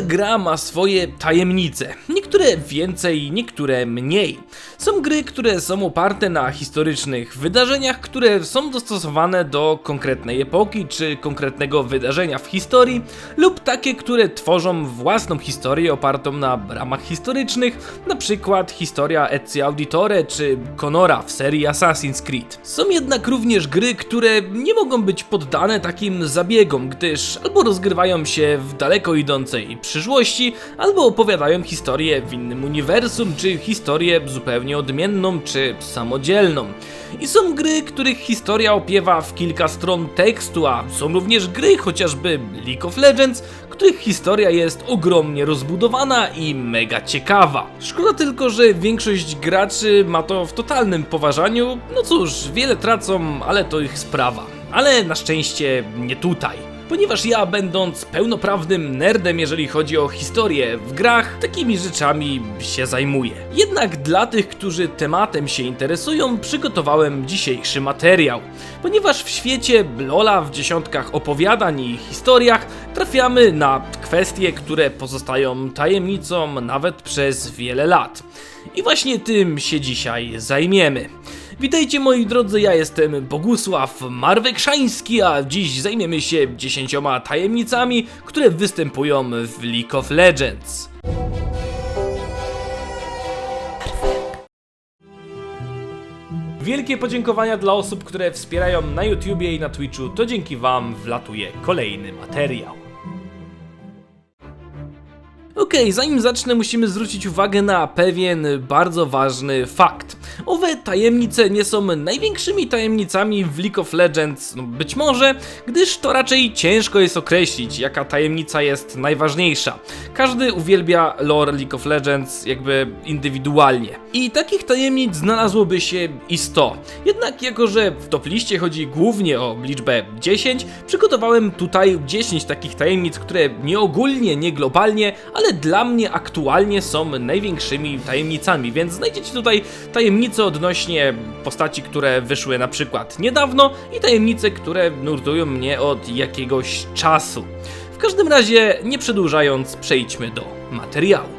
Gra ma swoje tajemnice, niektóre więcej, niektóre mniej. Są gry, które są oparte na historycznych wydarzeniach, które są dostosowane do konkretnej epoki czy konkretnego wydarzenia w historii, lub takie, które tworzą własną historię opartą na ramach historycznych, na przykład historia Ezio Auditore czy Conora w serii Assassin's Creed. Są jednak również gry, które nie mogą być poddane takim zabiegom, gdyż albo rozgrywają się w daleko idącej przyszłości, albo opowiadają historię w innym uniwersum, czy historię zupełnie odmienną, czy samodzielną. I są gry, których historia opiewa w kilka stron tekstu, a są również gry, chociażby League of Legends, których historia jest ogromnie rozbudowana i mega ciekawa. Szkoda tylko, że większość graczy ma to w totalnym poważaniu. No cóż, wiele tracą, ale to ich sprawa. Ale na szczęście nie tutaj ponieważ ja, będąc pełnoprawnym nerdem, jeżeli chodzi o historię w grach, takimi rzeczami się zajmuję. Jednak dla tych, którzy tematem się interesują, przygotowałem dzisiejszy materiał. Ponieważ w świecie Lola w dziesiątkach opowiadań i historiach trafiamy na kwestie, które pozostają tajemnicą nawet przez wiele lat. I właśnie tym się dzisiaj zajmiemy. Witajcie moi drodzy, ja jestem Bogusław Marwekszański, a dziś zajmiemy się dziesięcioma tajemnicami, które występują w League of Legends. Wielkie podziękowania dla osób, które wspierają na YouTubie i na Twitchu, to dzięki wam wlatuje kolejny materiał. Okej, zanim zacznę, musimy zwrócić uwagę na pewien bardzo ważny fakt. Owe tajemnice nie są największymi tajemnicami w League of Legends, no być może, gdyż to raczej ciężko jest określić, jaka tajemnica jest najważniejsza. Każdy uwielbia lore League of Legends jakby indywidualnie. I takich tajemnic znalazłoby się i 100. Jednak jako, że w top liście chodzi głównie o liczbę 10, przygotowałem tutaj 10 takich tajemnic, które nie ogólnie, nie globalnie, ale dla mnie aktualnie są największymi tajemnicami, więc znajdziecie tutaj tajemnice odnośnie postaci, które wyszły na przykład niedawno i tajemnice, które nurtują mnie od jakiegoś czasu. W każdym razie, nie przedłużając, przejdźmy do materiału.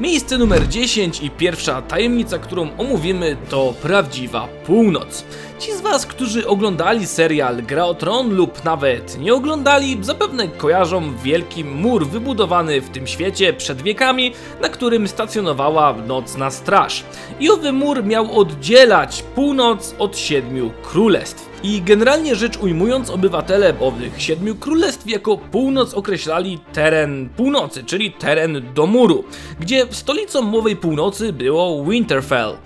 Miejsce numer 10 i pierwsza tajemnica, którą omówimy, to prawdziwa północ. Ci z Was, którzy oglądali serial Gra o Tron lub nawet nie oglądali, zapewne kojarzą wielki mur wybudowany w tym świecie przed wiekami, na którym stacjonowała nocna straż. I owy mur miał oddzielać północ od siedmiu królestw. I generalnie rzecz ujmując, obywatele owych siedmiu królestw jako północ określali teren północy, czyli teren do muru, gdzie stolicą mowej północy było Winterfell.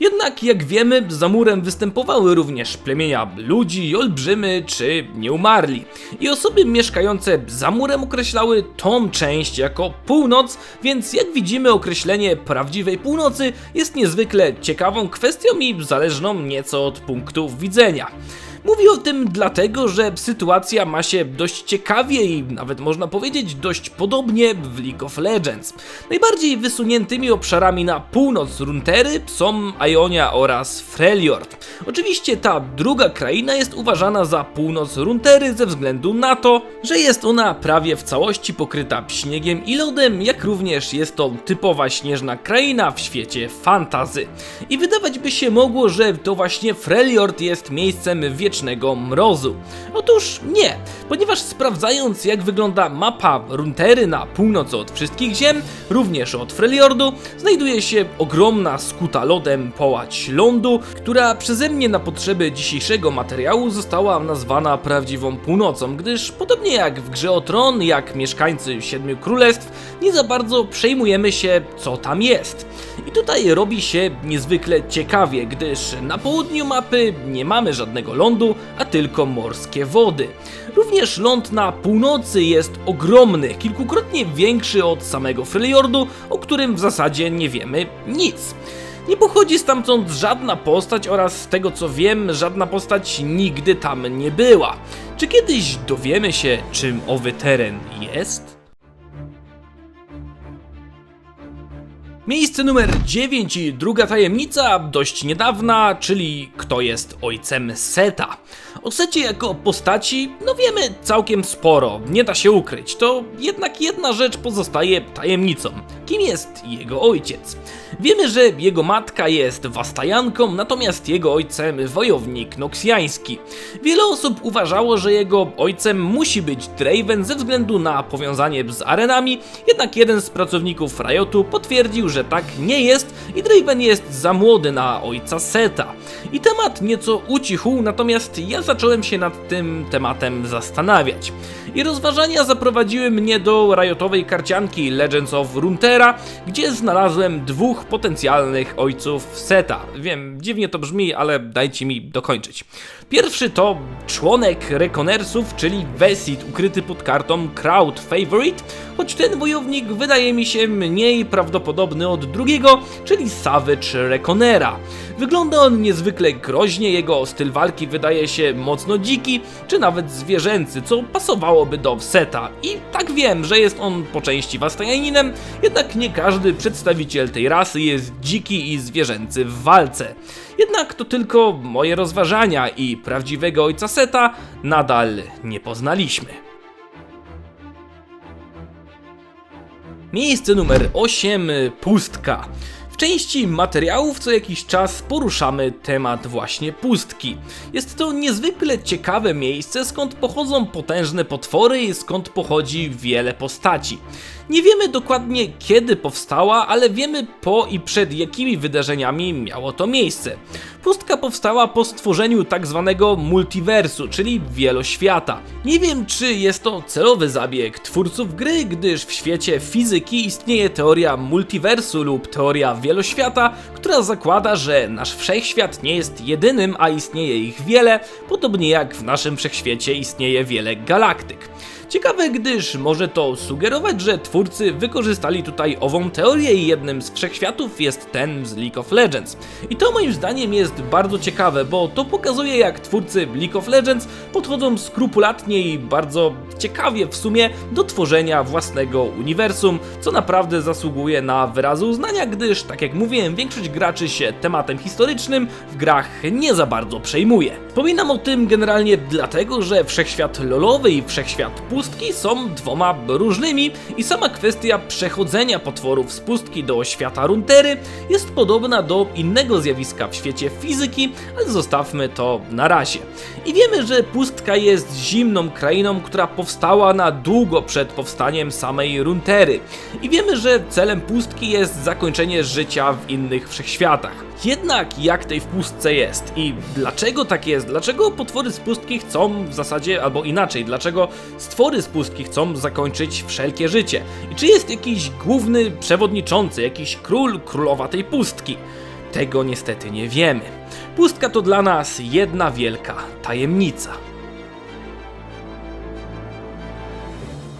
Jednak jak wiemy, za murem występowały również plemienia ludzi, olbrzymy czy nieumarli. I osoby mieszkające za murem określały tą część jako północ, więc jak widzimy określenie prawdziwej północy jest niezwykle ciekawą kwestią i zależną nieco od punktu widzenia. Mówi o tym dlatego, że sytuacja ma się dość ciekawie i nawet można powiedzieć dość podobnie w League of Legends. Najbardziej wysuniętymi obszarami na północ Runtery są Ionia oraz Freljord. Oczywiście ta druga kraina jest uważana za północ Runtery ze względu na to, że jest ona prawie w całości pokryta śniegiem i lodem, jak również jest to typowa śnieżna kraina w świecie fantazy. I wydawać by się mogło, że to właśnie Freljord jest miejscem wiecznego wiecznego mrozu. Otóż nie, ponieważ sprawdzając jak wygląda mapa Runtery na północ od wszystkich ziem, również od Freljordu, znajduje się ogromna skuta lodem połać lądu, która przeze mnie na potrzeby dzisiejszego materiału została nazwana prawdziwą północą, gdyż podobnie jak w grze o tron, jak mieszkańcy Siedmiu Królestw, nie za bardzo przejmujemy się co tam jest. I tutaj robi się niezwykle ciekawie, gdyż na południu mapy nie mamy żadnego lądu, a tylko morskie wody. Również ląd na północy jest ogromny, kilkukrotnie większy od samego Freljordu, o którym w zasadzie nie wiemy nic. Nie pochodzi stamtąd żadna postać oraz z tego co wiem, żadna postać nigdy tam nie była. Czy kiedyś dowiemy się, czym owy teren jest? Miejsce numer 9 i druga tajemnica, dość niedawna, czyli kto jest ojcem Seta. O Secie jako postaci, no wiemy całkiem sporo, nie da się ukryć. To jednak jedna rzecz pozostaje tajemnicą. Kim jest jego ojciec? Wiemy, że jego matka jest wastajanką, natomiast jego ojcem wojownik noksjański. Wiele osób uważało, że jego ojcem musi być Draven ze względu na powiązanie z arenami, jednak jeden z pracowników Riotu potwierdził, że tak nie jest i Draven jest za młody na ojca Seta. I temat nieco ucichł, natomiast ja zacząłem się nad tym tematem zastanawiać. I rozważania zaprowadziły mnie do Riotowej karcianki Legends of Runeterra, gdzie znalazłem dwóch potencjalnych ojców Seta. Wiem, dziwnie to brzmi, ale dajcie mi dokończyć. Pierwszy to członek Rekonersów, czyli Vesid, ukryty pod kartą Crowd Favorite, choć ten wojownik wydaje mi się mniej prawdopodobny od drugiego, czyli Savage Rekonera. Wygląda on niezwykle groźnie, jego styl walki wydaje się mocno dziki, czy nawet zwierzęcy, co pasowałoby do Seta. I tak wiem, że jest on po części wastajaninem, jednak nie każdy przedstawiciel tej rasy jest dziki i zwierzęcy w walce. Jednak to tylko moje rozważania i prawdziwego ojca Seta nadal nie poznaliśmy. Miejsce numer 8 Pustka. W części materiałów co jakiś czas poruszamy temat właśnie pustki. Jest to niezwykle ciekawe miejsce, skąd pochodzą potężne potwory i skąd pochodzi wiele postaci. Nie wiemy dokładnie kiedy powstała, ale wiemy po i przed jakimi wydarzeniami miało to miejsce. Pustka powstała po stworzeniu tak zwanego multiversu, czyli wieloświata. Nie wiem czy jest to celowy zabieg twórców gry, gdyż w świecie fizyki istnieje teoria multiversu lub teoria wieloświata, która zakłada, że nasz wszechświat nie jest jedynym, a istnieje ich wiele, podobnie jak w naszym wszechświecie istnieje wiele galaktyk. Ciekawe, gdyż może to sugerować, że twórcy wykorzystali tutaj ową teorię i jednym z wszechświatów jest ten z League of Legends. I to moim zdaniem jest bardzo ciekawe, bo to pokazuje jak twórcy League of Legends podchodzą skrupulatnie i bardzo ciekawie w sumie do tworzenia własnego uniwersum, co naprawdę zasługuje na wyrazy uznania, gdyż tak jak mówiłem, większość graczy się tematem historycznym w grach nie za bardzo przejmuje. Wspominam o tym generalnie dlatego, że wszechświat lolowy i wszechświat pustki są dwoma różnymi i sama kwestia przechodzenia potworów z pustki do świata runtery jest podobna do innego zjawiska w świecie fizyki, ale zostawmy to na razie. I wiemy, że pustka jest zimną krainą, która powstała na długo przed powstaniem samej runtery. I wiemy, że celem pustki jest zakończenie życia w innych wszechświatach. Jednak jak tej w pustce jest i dlaczego tak jest? Dlaczego potwory z pustki chcą w zasadzie, albo inaczej, dlaczego stwory z pustki chcą zakończyć wszelkie życie? I czy jest jakiś główny przewodniczący, jakiś król, królowa tej pustki? Tego niestety nie wiemy. Pustka to dla nas jedna wielka tajemnica.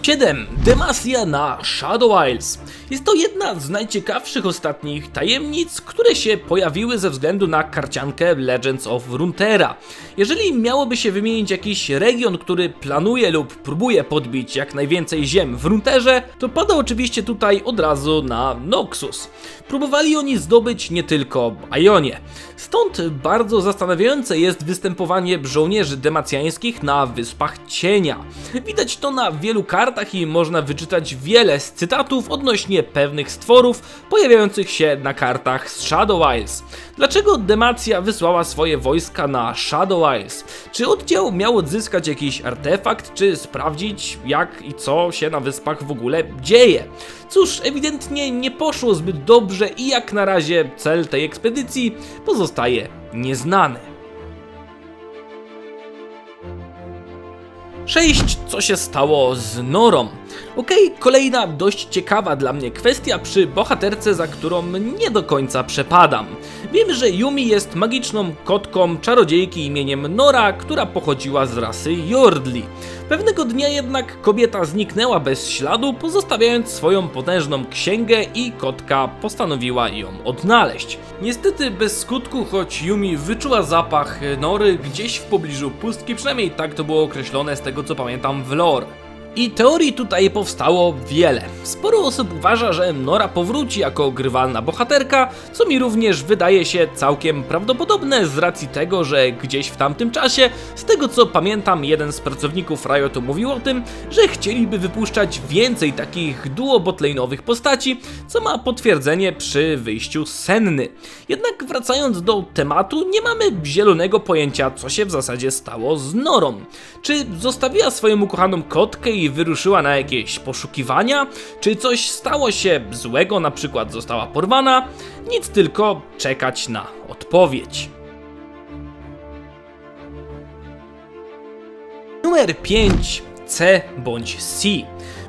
7. Demacia na Shadow Isles. Jest to jedna z najciekawszych ostatnich tajemnic, które się pojawiły ze względu na karciankę Legends of Runeterra. Jeżeli miałoby się wymienić jakiś region, który planuje lub próbuje podbić jak najwięcej ziem w Runeterze, to pada oczywiście tutaj od razu na Noxus. Próbowali oni zdobyć nie tylko Ionię. Stąd bardzo zastanawiające jest występowanie żołnierzy demacjańskich na Wyspach Cienia. Widać to na wielu kartach i można wyczytać wiele z cytatów odnośnie pewnych stworów pojawiających się na kartach z Shadow Isles. Dlaczego Demacja wysłała swoje wojska na Shadow Isles? Czy oddział miał odzyskać jakiś artefakt, czy sprawdzić jak i co się na wyspach w ogóle dzieje? Cóż, ewidentnie nie poszło zbyt dobrze i jak na razie cel tej ekspedycji pozostaje nieznany. 6. Co się stało z Norą? Okej, kolejna dość ciekawa dla mnie kwestia przy bohaterce, za którą nie do końca przepadam. Wiemy, że Yumi jest magiczną kotką czarodziejki imieniem Nora, która pochodziła z rasy Jordli. Pewnego dnia jednak kobieta zniknęła bez śladu, pozostawiając swoją potężną księgę i kotka postanowiła ją odnaleźć. Niestety bez skutku, choć Yumi wyczuła zapach Nory gdzieś w pobliżu pustki, przynajmniej tak to było określone z tego co pamiętam w lore. I teorii tutaj powstało wiele. Sporo osób uważa, że Nora powróci jako grywalna bohaterka, co mi również wydaje się całkiem prawdopodobne z racji tego, że gdzieś w tamtym czasie, z tego co pamiętam, jeden z pracowników Riotu mówił o tym, że chcieliby wypuszczać więcej takich duo botlane'owych postaci, co ma potwierdzenie przy wyjściu Senny. Jednak wracając do tematu, nie mamy zielonego pojęcia, co się w zasadzie stało z Norą. Czy zostawiła swoją ukochaną kotkę i wyruszyła na jakieś poszukiwania? Czy coś stało się złego, na przykład została porwana? Nic tylko czekać na odpowiedź. Numer 5 C bądź C.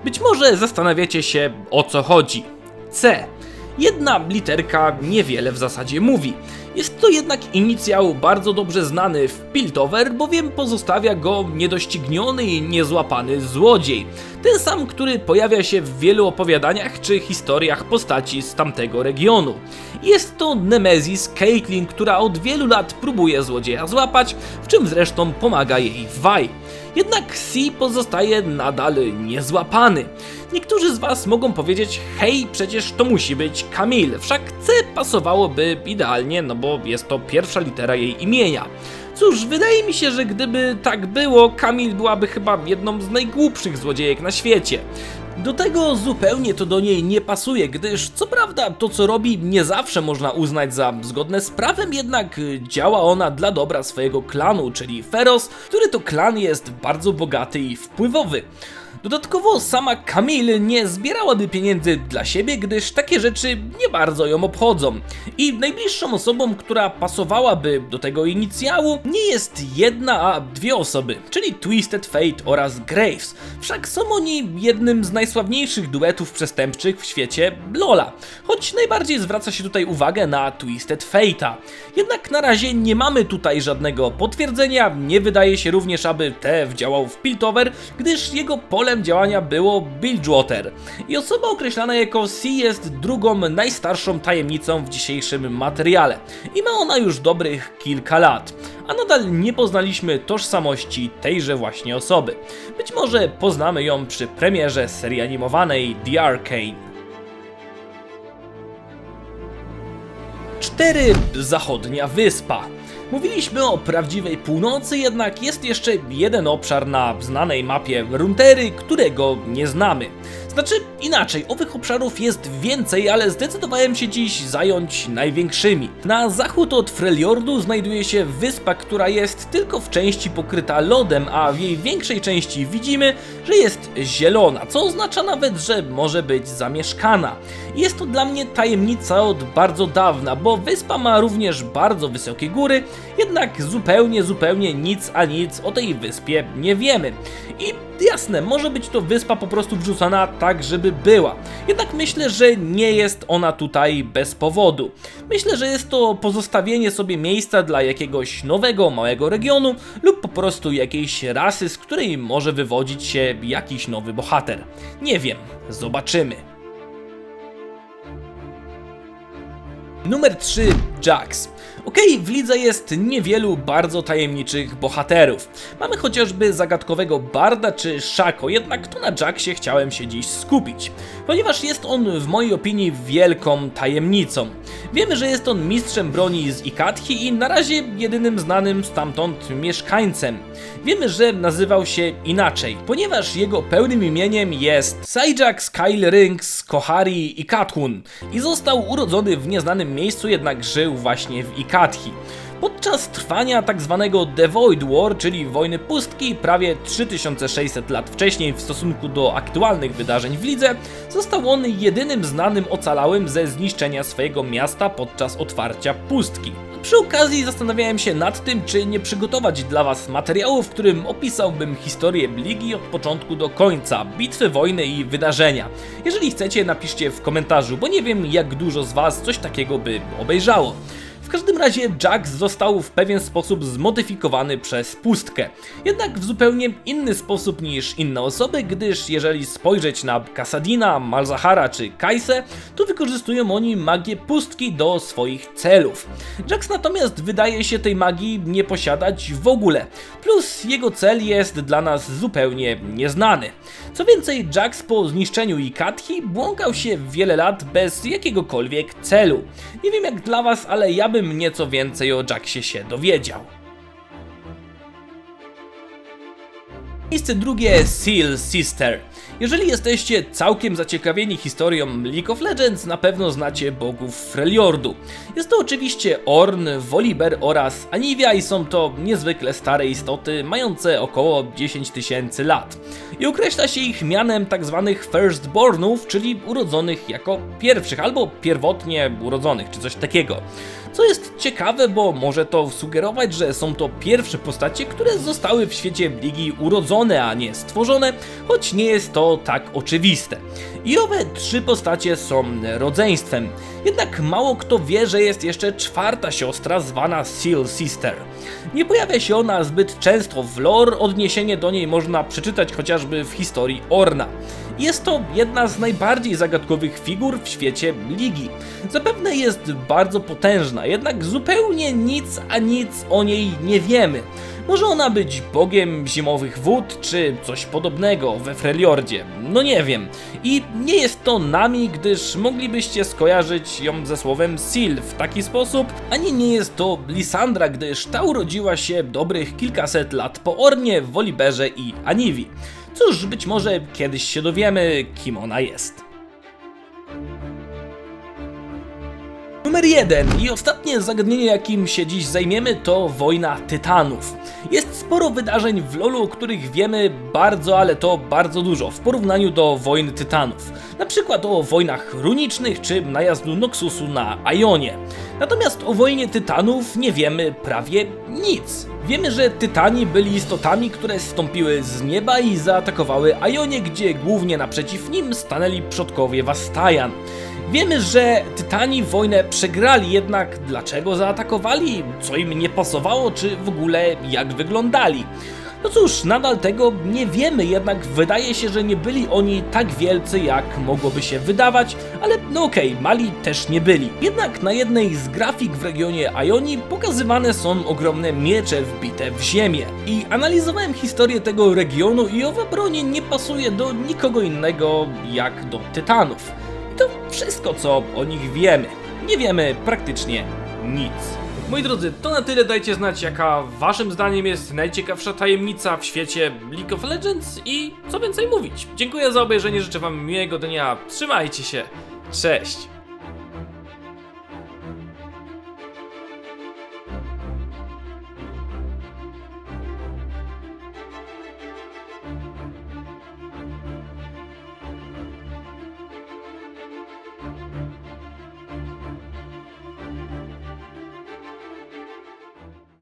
Być może zastanawiacie się o co chodzi. C. Jedna literka niewiele w zasadzie mówi. Jest to jednak inicjał bardzo dobrze znany w Piltover, bowiem pozostawia go niedościgniony i niezłapany złodziej. Ten sam, który pojawia się w wielu opowiadaniach czy historiach postaci z tamtego regionu. Jest to Nemesis Caitlyn, która od wielu lat próbuje złodzieja złapać, w czym zresztą pomaga jej Vi. Jednak C pozostaje nadal niezłapany. Niektórzy z Was mogą powiedzieć, hej, przecież to musi być Kamil, wszak C pasowałoby idealnie, no bo jest to pierwsza litera jej imienia. Cóż, wydaje mi się, że gdyby tak było, Kamil byłaby chyba jedną z najgłupszych złodziejek na świecie. Do tego zupełnie to do niej nie pasuje, gdyż co prawda to co robi nie zawsze można uznać za zgodne z prawem, jednak działa ona dla dobra swojego klanu, czyli Feros, który to klan jest bardzo bogaty i wpływowy. Dodatkowo sama Camille nie zbierałaby pieniędzy dla siebie, gdyż takie rzeczy nie bardzo ją obchodzą. I najbliższą osobą, która pasowałaby do tego inicjału, nie jest jedna, a dwie osoby, czyli Twisted Fate oraz Graves. Wszak są oni jednym z najsławniejszych duetów przestępczych w świecie Lola. Choć najbardziej zwraca się tutaj uwagę na Twisted Fate'a. Jednak na razie nie mamy tutaj żadnego potwierdzenia, nie wydaje się również, aby Tev działał w Piltover, gdyż jego polem działania było Bilgewater. I osoba określana jako C jest drugą najstarszą tajemnicą w dzisiejszym materiale. I ma ona już dobrych kilka lat. A nadal nie poznaliśmy tożsamości tejże właśnie osoby. Być może poznamy ją przy premierze serii animowanej The Arcane. 4. Zachodnia Wyspa. Mówiliśmy o prawdziwej północy, jednak jest jeszcze jeden obszar na znanej mapie Runtery, którego nie znamy. Znaczy inaczej, owych obszarów jest więcej, ale zdecydowałem się dziś zająć największymi. Na zachód od Freljordu znajduje się wyspa, która jest tylko w części pokryta lodem, a w jej większej części widzimy, że jest zielona, co oznacza nawet, że może być zamieszkana. Jest to dla mnie tajemnica od bardzo dawna, bo wyspa ma również bardzo wysokie góry, jednak zupełnie, zupełnie nic a nic o tej wyspie nie wiemy. I jasne, może być to wyspa po prostu wrzucona tak, żeby była. Jednak myślę, że nie jest ona tutaj bez powodu. Myślę, że jest to pozostawienie sobie miejsca dla jakiegoś nowego, małego regionu lub po prostu jakiejś rasy, z której może wywodzić się jakiś nowy bohater. Nie wiem, zobaczymy. Numer 3 Jax. Okej, okay, w lidze jest niewielu bardzo tajemniczych bohaterów. Mamy chociażby zagadkowego Barda czy Shako, jednak to na Jacksie chciałem się dziś skupić, ponieważ jest on w mojej opinii wielką tajemnicą. Wiemy, że jest on mistrzem broni z Ikathi i na razie jedynym znanym stamtąd mieszkańcem. Wiemy, że nazywał się inaczej, ponieważ jego pełnym imieniem jest Sajak Skyle Rings Kohari Ikathun i został urodzony w nieznanym miejscu, jednak żył właśnie w Ikathi. Podczas trwania tzw. Tak The Void War, czyli wojny pustki, prawie 3600 lat wcześniej w stosunku do aktualnych wydarzeń w lidze, został on jedynym znanym ocalałym ze zniszczenia swojego miasta podczas otwarcia pustki. Przy okazji zastanawiałem się nad tym, czy nie przygotować dla Was materiału, w którym opisałbym historię Ligi od początku do końca, bitwy, wojny i wydarzenia. Jeżeli chcecie, napiszcie w komentarzu, bo nie wiem jak dużo z Was coś takiego by obejrzało każdym razie Jax został w pewien sposób zmodyfikowany przez pustkę. Jednak w zupełnie inny sposób niż inne osoby, gdyż jeżeli spojrzeć na Kasadina, Malzahara czy Kaisę, to wykorzystują oni magię pustki do swoich celów. Jax natomiast wydaje się tej magii nie posiadać w ogóle, plus jego cel jest dla nas zupełnie nieznany. Co więcej, Jax po zniszczeniu Ikathi błąkał się wiele lat bez jakiegokolwiek celu. Nie wiem jak dla was, ale ja bym nieco więcej o Jaxie się dowiedział. Miejsce drugie Seal Sister. Jeżeli jesteście całkiem zaciekawieni historią League of Legends, na pewno znacie bogów Freljordu. Jest to oczywiście Orn, Volibear oraz Anivia i są to niezwykle stare istoty, mające około 10 tysięcy lat. I określa się ich mianem tzw. Firstbornów, czyli urodzonych jako pierwszych albo pierwotnie urodzonych, czy coś takiego. Co jest ciekawe, bo może to sugerować, że są to pierwsze postacie, które zostały w świecie Ligi urodzone, a nie stworzone, choć nie jest to tak oczywiste. I owe trzy postacie są rodzeństwem. Jednak mało kto wie, że jest jeszcze czwarta siostra zwana Seal Sister. Nie pojawia się ona zbyt często w lore, odniesienie do niej można przeczytać chociażby w historii Orna. Jest to jedna z najbardziej zagadkowych figur w świecie Ligi. Zapewne jest bardzo potężna, jednak zupełnie nic a nic o niej nie wiemy. Może ona być bogiem zimowych wód, czy coś podobnego we Freljordzie. No nie wiem. I nie jest to nami, gdyż moglibyście skojarzyć ją ze słowem Sil w taki sposób, ani nie jest to Lisandra, gdyż ta urodziła się dobrych kilkaset lat po Ornie, Woliberze i Aniwi. Cóż, być może kiedyś się dowiemy, kim ona jest. Numer jeden i ostatnie zagadnienie, jakim się dziś zajmiemy, to wojna tytanów. Jest sporo wydarzeń w LoLu, o których wiemy bardzo, ale to bardzo dużo w porównaniu do wojny tytanów. Na przykład o wojnach runicznych czy najazdu Noxusu na Ionie. Natomiast o wojnie tytanów nie wiemy prawie nic. Wiemy, że tytani byli istotami, które zstąpiły z nieba i zaatakowały Ionie, gdzie głównie naprzeciw nim stanęli przodkowie Vastajan. Wiemy, że Tytani wojnę przegrali, jednak dlaczego zaatakowali, co im nie pasowało, czy w ogóle jak wyglądali. No cóż, nadal tego nie wiemy, jednak wydaje się, że nie byli oni tak wielcy, jak mogłoby się wydawać, ale no okej, okay, mali też nie byli. Jednak na jednej z grafik w regionie Ioni pokazywane są ogromne miecze wbite w ziemię. I analizowałem historię tego regionu i owa broń nie pasuje do nikogo innego jak do Tytanów. To wszystko, co o nich wiemy. Nie wiemy praktycznie nic. Moi drodzy, to na tyle. Dajcie znać, jaka waszym zdaniem jest najciekawsza tajemnica w świecie League of Legends i co więcej mówić. Dziękuję za obejrzenie, życzę wam miłego dnia. Trzymajcie się. Cześć.